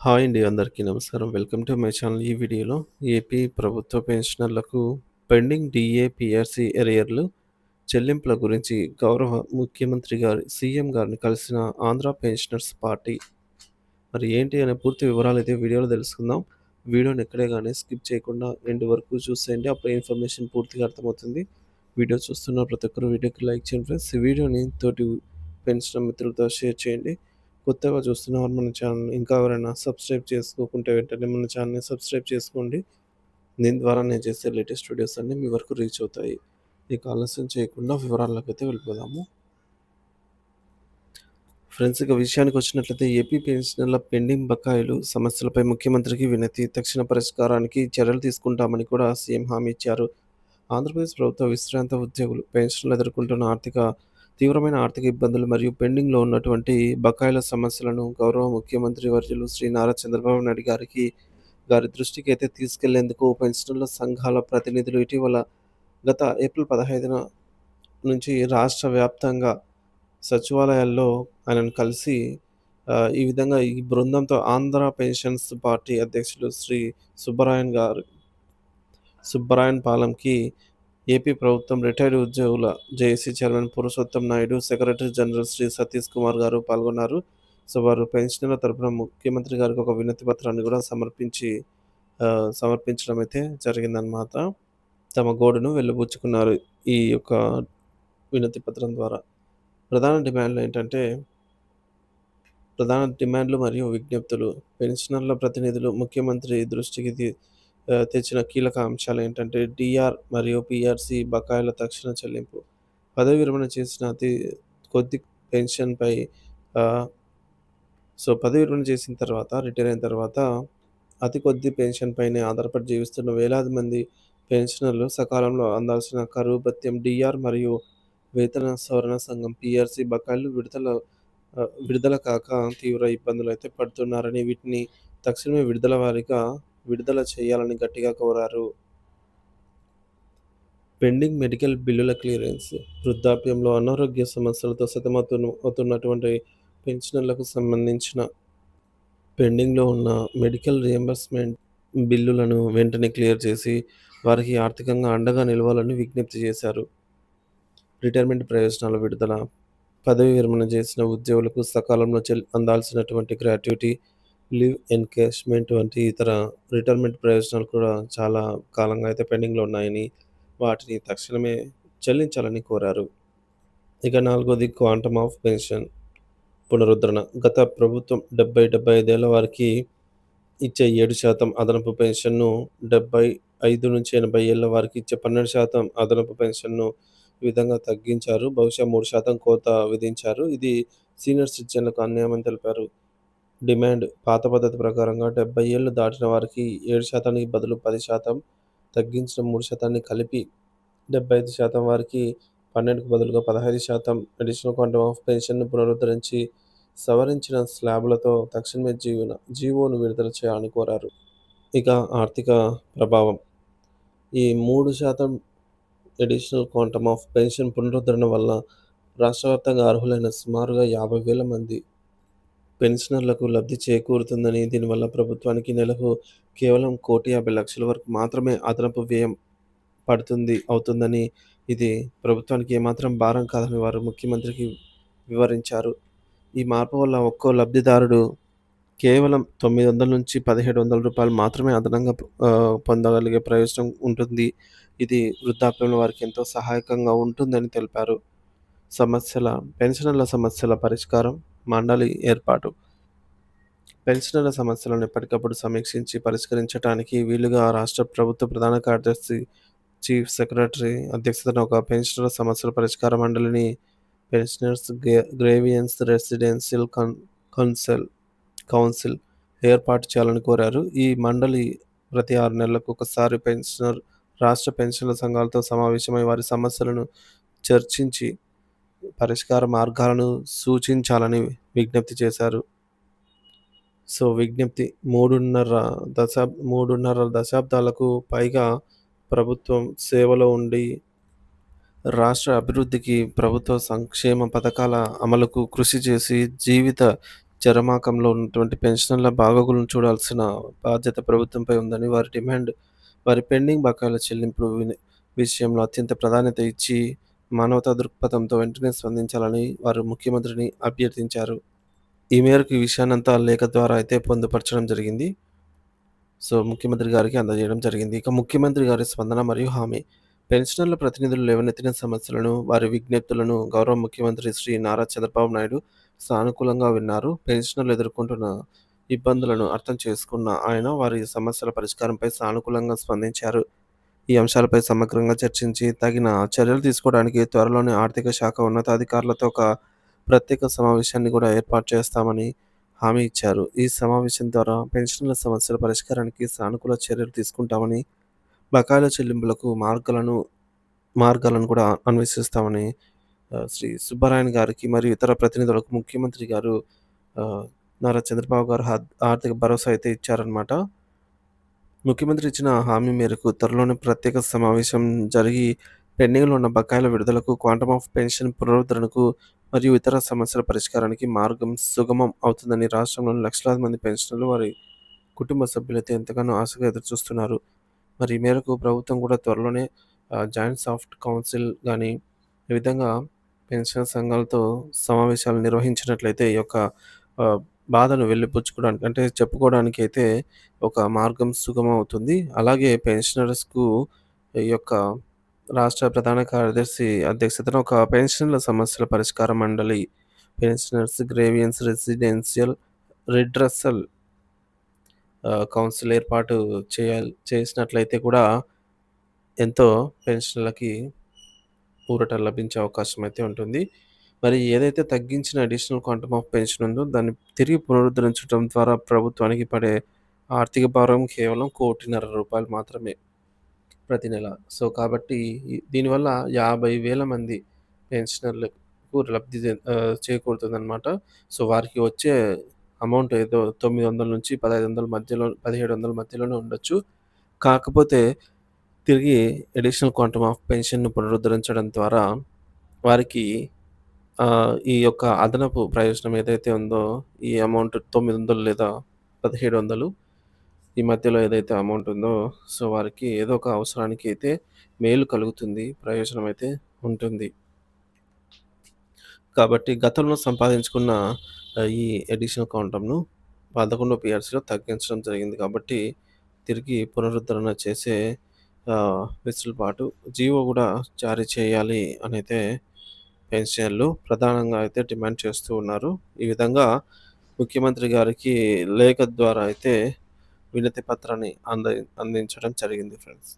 Hi అండి అందరికీ నమస్కారం. Welcome to my channel. ఈ వీడియోలో ఏపీ ప్రభుత్వ పెన్షనర్లకు పెండింగ్ డీఏ, ఎరియర్లు చెల్లింపుల గురించి గౌరవ ముఖ్యమంత్రి గారి సీఎం గారిని కలిసిన ఆంధ్ర పెన్షనర్స్ పార్టీ. మరి ఏంటి అనే పూర్తి వివరాలు అయితే వీడియోలో తెలుసుకుందాం. వీడియోని ఎక్కడే కానీ స్కిప్ చేయకుండా ఎండ్ వరకు చూసేయండి. అప్పుడు ఇన్ఫర్మేషన్ పూర్తిగా అర్థమవుతుంది. వీడియో చూస్తున్న ప్రతి ఒక్కరు వీడియోకి లైక్ చేయండి ఫ్రెండ్స్. ఈ వీడియోని తోటి పెన్షనర్ మిత్రులతో షేర్ చేయండి. కొత్తగా చూస్తున్నవారు మన ఛానల్ ఇంకా ఎవరైనా సబ్స్క్రైబ్ చేసుకోకుంటే వెంటనే మన ఛానల్‌ని సబ్స్క్రైబ్ చేసుకోండి. దీని ద్వారా నేను చేసే లేటెస్ట్ వీడియోస్ అన్నీ మీ వరకు రీచ్ అవుతాయి. మీకు ఆలస్యం చేయకుండా వివరాల్లోకైతే వెళ్ళిపోదాము. ఫ్రెండ్స్ ఇక విషయానికి వచ్చినట్లయితే ఏపీ పెన్షనర్ల పెండింగ్ బకాయిలు సమస్యలపై ముఖ్యమంత్రికి వినతి. తక్షణ పరిష్కారానికి చర్యలు తీసుకుంటామని కూడా సీఎం హామీ ఇచ్చారు. ఆంధ్రప్రదేశ్ ప్రభుత్వ విశ్రాంత ఉద్యోగులు పెన్షన్లు ఎదుర్కొంటున్న ఆర్థిక తీవ్రమైన ఆర్థిక ఇబ్బందులు మరియు పెండింగ్‌లో ఉన్నటువంటి బకాయిల సమస్యలను గౌరవ ముఖ్యమంత్రి వర్యులు శ్రీ నారా చంద్రబాబు నాయుడు గారికి గారి దృష్టికి అయితే తీసుకెళ్ళేందుకు పెన్షనర్ల సంఘాల ప్రతినిధులు ఇటీవల గత ఏప్రిల్ 15న నుంచి రాష్ట్ర వ్యాప్తంగా సచివాలయాల్లో ఆయనను కలిసి ఈ విధంగా ఈ బృందంతో ఆంధ్ర పెన్షన్స్ పార్టీ అధ్యక్షులు శ్రీ సుబ్బరాయన్ గారు సుబ్బరాయన్ పాలెంకి ఏపీ ప్రభుత్వం రిటైర్డ్ ఉద్యోగుల JAC chairman Purushottam Naidu, secretary general Shri Satish Kumar గారు పాల్గొన్నారు. సో, వారు పెన్షనర్ల తరపున ముఖ్యమంత్రి గారికి ఒక వినతి పత్రాన్ని కూడా సమర్పించి సమర్పించడం అయితే జరిగిందన్నమాట తమ గోడును వెళ్ళబుచ్చుకున్నారు ఈ యొక్క వినతి పత్రం ద్వారా. ప్రధాన డిమాండ్లు ఏంటంటే ప్రధాన డిమాండ్లు మరియు విజ్ఞప్తులు పెన్షనర్ల ప్రతినిధులు ముఖ్యమంత్రి దృష్టికి తెచ్చిన కీలక అంశాలు ఏంటంటే డిఆర్ మరియు పిఆర్సి బకాయిల తక్షణ చెల్లింపు. పదవీ విరమణ చేసిన అతి కొద్ది పెన్షన్‌పై సో, పదవీ విరమణ చేసిన తర్వాత రిటైర్ అయిన తర్వాత అతి కొద్ది పెన్షన్‌పైనే ఆధారపడి జీవిస్తున్న వేలాది మంది పెన్షనర్లు సకాలంలో అందాల్సిన కరువు భత్యం డిఆర్ మరియు వేతన సవరణ సంఘం పిఆర్సి బకాయిలు విడుదల విడుదల కాక తీవ్ర ఇబ్బందులు అయితే పడుతున్నారని, వీటిని తక్షణమే విడుదల వారిగా విడుదల చేయాలని గట్టిగా కోరారు. పెండింగ్ మెడికల్ బిల్లుల క్లియరెన్స్ వృద్ధాప్యంలో అనారోగ్య సమస్యలతో సతమతను అవుతున్నటువంటి పెన్షనర్లకు సంబంధించిన పెండింగ్‌లో ఉన్న మెడికల్ రియంబర్స్‌మెంట్ బిల్లులను వెంటనే క్లియర్ చేసి వారికి ఆర్థికంగా అండగా నిలవాలని విజ్ఞప్తి చేశారు. రిటైర్మెంట్ ప్రయోజనాల విడుదల పదవీ విరమణ చేసిన ఉద్యోగులకు సకాలంలో చెల్ అందాల్సినటువంటి గ్రాట్యుటీ, లీవ్ ఎన్కేష్‌మెంట్ వంటి ఇతర రిటైర్మెంట్ ప్రయోజనాలు కూడా చాలా కాలంగా అయితే పెండింగ్‌లో ఉన్నాయని, వాటిని తక్షణమే చెల్లించాలని కోరారు. ఇక నాలుగోది క్వాంటమ్ ఆఫ్ పెన్షన్ పునరుద్ధరణ. గత ప్రభుత్వం డెబ్బై డెబ్బై ఐదేళ్ళ వారికి ఇచ్చే ఏడు శాతం అదనపు పెన్షన్‌ను డెబ్భై ఐదు నుంచి ఎనభై ఏళ్ళ వారికి ఇచ్చే 12% అదనపు పెన్షన్‌ను ఈ విధంగా తగ్గించారు. బహుశా మూడు శాతం కోత విధించారు. ఇది సీనియర్ సిటిజన్లకు అన్యాయమని తెలిపారు. డిమాండ్ పాత పద్ధతి ప్రకారంగా డెబ్బై ఏళ్ళు దాటిన వారికి ఏడు శాతానికి బదులు 10% తగ్గించిన మూడు శాతాన్ని కలిపి 75% వారికి 12కు బదులుగా 15% అడిషనల్ క్వాంటమ్ ఆఫ్ పెన్షన్‌ను పునరుద్ధరించి సవరించిన స్లాబులతో తక్షణమే జీవన జీవోను విడుదల చేయాలని కోరారు. ఇక ఆర్థిక ప్రభావం ఈ మూడు శాతం అడిషనల్ క్వాంటమ్ ఆఫ్ పెన్షన్ పునరుద్ధరణ వల్ల రాష్ట్రవ్యాప్తంగా అర్హులైన సుమారుగా యాభై వేల మంది పెన్షనర్లకు లబ్ధి చేకూరుతుందని, దీనివల్ల ప్రభుత్వానికి నెలకు కేవలం కోటి యాభై లక్షల వరకు మాత్రమే అదనపు వ్యయం పడుతుంది అవుతుందని, ఇది ప్రభుత్వానికి ఏమాత్రం భారం కాదని వారు ముఖ్యమంత్రికి వివరించారు. ఈ మార్పు వల్ల ఒక్కో లబ్ధిదారుడు కేవలం 900-1,700 రూపాయలు మాత్రమే అదనంగా పొందగలిగే ప్రయోజనం ఉంటుంది. ఇది వృద్ధాప్యంలో వారికి ఎంతో సహాయకంగా ఉంటుందని తెలిపారు. సమస్యల పెన్షనర్ల సమస్యల పరిష్కారం మండలి ఏర్పాటు. పెన్షనర్ల సమస్యలను ఎప్పటికప్పుడు సమీక్షించి పరిష్కరించడానికి వీలుగా రాష్ట్ర ప్రభుత్వ ప్రధాన కార్యదర్శి, చీఫ్ సెక్రటరీ అధ్యక్షతన ఒక పెన్షనర్ల సమస్యల పరిష్కార మండలిని pensioners grey grievance residential con council council ఏర్పాటు చేయాలని కోరారు. ఈ మండలి ప్రతి ఆరు నెలలకు ఒకసారి పెన్షనర్ రాష్ట్ర పెన్షన్ల సంఘాలతో సమావేశమై వారి సమస్యలను చర్చించి పరిష్కార మార్గాలను సూచించాలని విజ్ఞప్తి చేశారు. సో, విజ్ఞప్తి మూడున్నర దశాబ్ మూడున్నర దశాబ్దాలకు పైగా ప్రభుత్వం సేవలో ఉండి రాష్ట్ర అభివృద్ధికి, ప్రభుత్వ సంక్షేమ పథకాల అమలుకు కృషి చేసి జీవిత చరమాకంలో ఉన్నటువంటి పెన్షనర్ల బాగోగులను చూడాల్సిన బాధ్యత ప్రభుత్వంపై ఉందని వారి డిమాండ్ వారి పెండింగ్ బకాయిల చెల్లింపు విషయంలో అత్యంత ప్రాధాన్యత ఇచ్చి మానవతా దృక్పథంతో వెంటనే స్పందించాలని వారు ముఖ్యమంత్రిని అభ్యర్థించారు. ఈ మేరకు ఈ విషయాన్నంతా లేఖ ద్వారా అయితే పొందుపరచడం జరిగింది. సో, ముఖ్యమంత్రి గారికి అందజేయడం జరిగింది. ఇక ముఖ్యమంత్రి గారి స్పందన మరియు హామీ. పెన్షనర్ల ప్రతినిధులు లేవనెత్తిన సమస్యలను, వారి విజ్ఞప్తులను గౌరవ ముఖ్యమంత్రి శ్రీ నారా చంద్రబాబు నాయుడు సానుకూలంగా విన్నారు. పెన్షనర్లు ఎదుర్కొంటున్న ఇబ్బందులను అర్థం చేసుకున్న ఆయన వారి సమస్యల పరిష్కారంపై సానుకూలంగా స్పందించారు. ఈ అంశాలపై సమగ్రంగా చర్చించి తగిన చర్యలు తీసుకోవడానికి త్వరలోనే ఆర్థిక శాఖ ఉన్నతాధికారులతో ఒక ప్రత్యేక సమావేశాన్ని కూడా ఏర్పాటు చేస్తామని హామీ ఇచ్చారు. ఈ సమావేశం ద్వారా పెన్షన్ల సమస్యల పరిష్కారానికి సానుకూల చర్యలు తీసుకుంటామని, బకాయిల చెల్లింపులకు మార్గాలను మార్గాలను కూడా అన్వేషిస్తామని శ్రీ సుబ్బరాయన్ గారికి మరియు ఇతర ప్రతినిధులకు ముఖ్యమంత్రి గారు నారా చంద్రబాబు గారు ఆర్థిక భరోసా అయితే ఇచ్చారనమాట. ముఖ్యమంత్రి ఇచ్చిన హామీ మేరకు త్వరలోనే ప్రత్యేక సమావేశం జరిగి పెండింగ్‌లో ఉన్న బకాయిల విడుదలకు, క్వాంటమ్ ఆఫ్ పెన్షన్ పునరుద్ధరణకు మరియు ఇతర సమస్యల పరిష్కారానికి మార్గం సుగమం అవుతుందని రాష్ట్రంలోని లక్షలాది మంది పెన్షనర్లు, వారి కుటుంబ సభ్యులైతే ఎంతగానో ఆశగా ఎదురుచూస్తున్నారు. మరి ఈ మేరకు ప్రభుత్వం కూడా త్వరలోనే జాయింట్ సాఫ్ట్ కౌన్సిల్ కానీ ఈ విధంగా పెన్షన్ సంఘాలతో సమావేశాలు నిర్వహించినట్లయితే ఈ యొక్క బాధను వెళ్ళిపుచ్చుకోవడానికి అంటే చెప్పుకోవడానికి అయితే ఒక మార్గం సుగమవుతుంది అలాగే పెన్షనర్స్‌కు ఈ యొక్క రాష్ట్ర ప్రధాన కార్యదర్శి అధ్యక్షతన ఒక పెన్షన్ల సమస్యల పరిష్కార మండలి, pensioners grievance residential redressal council ఏర్పాటు చేయాలి చేసినట్లయితే కూడా ఎంతో పెన్షనర్లకి ఊరట లభించే అవకాశం అయితే ఉంటుంది. మరి ఏదైతే తగ్గించిన అడిషనల్ క్వాంటమ్ ఆఫ్ పెన్షన్ ఉందో దాన్ని తిరిగి పునరుద్ధరించడం ద్వారా ప్రభుత్వానికి పడే ఆర్థిక భారం కేవలం కోటిన్నర రూపాయలు మాత్రమే ప్రతి నెల. సో, కాబట్టి దీనివల్ల యాభై వేల మంది పెన్షనర్లకు లబ్ధి జ చేకూరుతుందనమాట. సో, వారికి వచ్చే అమౌంట్ ఏదో 900-1500 మధ్యలో 1700 మధ్యలోనే ఉండొచ్చు. కాకపోతే తిరిగి అడిషనల్ క్వాంటమ్ ఆఫ్ పెన్షన్‌ను పునరుద్ధరించడం ద్వారా వారికి ఆహ్, ఈ యొక్క అదనపు ప్రయోజనం ఏదైతే ఉందో ఈ అమౌంట్ 900 లేదా 1700 ఈ మధ్యలో ఏదైతే అమౌంట్ ఉందో సో, వారికి ఏదో ఒక అవసరానికి అయితే మేలు కలుగుతుంది. ప్రయోజనం అయితే ఉంటుంది. కాబట్టి గతంలో సంపాదించుకున్న ఆహ్, ఈ అడిషనల్ కౌంటమ్ను 11 పీఆర్సీలో తగ్గించడం జరిగింది కాబట్టి తిరిగి పునరుద్ధరణ చేసే ఆహ్, వెసులుబాటు జీవో కూడా జారీ చేయాలి అనైతే పెన్షన్లు ప్రధానంగా అయితే డిమాండ్ చేస్తూ ఉన్నారు. ఈ విధంగా ముఖ్యమంత్రి గారికి లేఖ ద్వారా అయితే వినతి పత్రాన్ని అంద అందించడం జరిగింది ఫ్రెండ్స్.